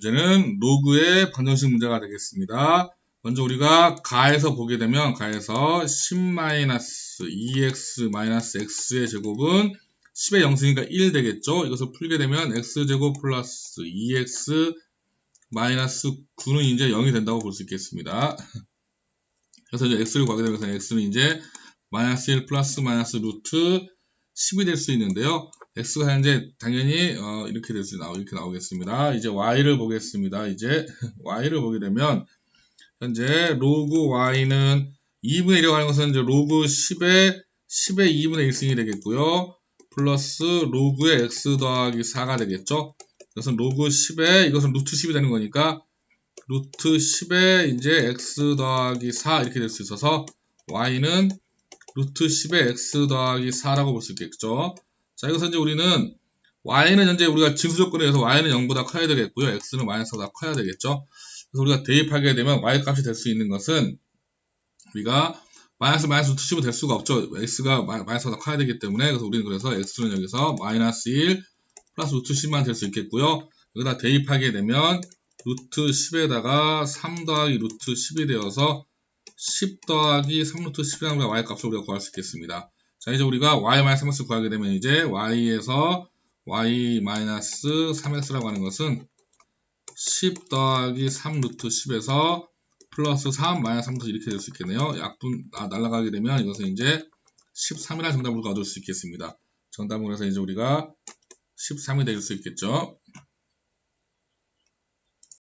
이제는 로그의 방정식 문제가 되겠습니다. 먼저 우리가 가에서 보게 되면 가에서 10-2x-x의 제곱은 10의 영승이니까 1 되겠죠. 이것을 풀게 되면 x제곱 플러스 2x 마이너스 9는 이제 0이 된다고 볼 수 있겠습니다. 그래서 이제 x를 구하게 되면서 x는 이제 마이너스 1 플러스 마이너스 루트 10이 될 수 있는데요. X가 현재 당연히 어, 이렇게 될수 나오 이렇게 나오겠습니다. 이제 y를 보겠습니다. 이제 y를 보게 되면 현재 로그 y는 2분의 1이라고 하는 것은 이제 로그 10의 10의 2분의 1승이 되겠고요. 플러스 로그의 x 더하기 4가 되겠죠. 이것은 로그 10에 이것은 루트 10이 되는 거니까 루트 10에 이제 x 더하기 4 이렇게 될 수 있어서 y는 루트 10의 x 더하기 4라고 볼 수 있겠죠. 자, 여기서 이제 우리는 y는 현재 우리가 진수 조건에 의해서 y는 0보다 커야 되겠고요. x는 마이너스보다 커야 되겠죠. 그래서 우리가 대입하게 되면 y 값이 될 수 있는 것은 우리가 마이너스 마이너스 10은 될 수가 없죠. x가 마이너스보다 커야 되기 때문에 그래서 우리는 그래서 x는 여기서 마이너스 1 플러스 루트 10만 될 수 있겠고요. 여기다 대입하게 되면 루트 10에다가 3 더하기 루트 10이 되어서 10 더하기 3루트 10이라는 y 값을 우리가 구할 수 있겠습니다. 자, 이제 우리가 y 마이너스 3x 구하게 되면 이제 y에서 y 마이너스 3x라고 하는 것은 10 더하기 3 루트 10에서 플러스 3 마이너스 3 루트 이렇게 될 수 있겠네요. 약분 아, 날아가게 되면 이것은 이제 13이라는 정답을 얻을 수 있겠습니다. 정답은 그래서 이제 우리가 13이 될 수 있겠죠.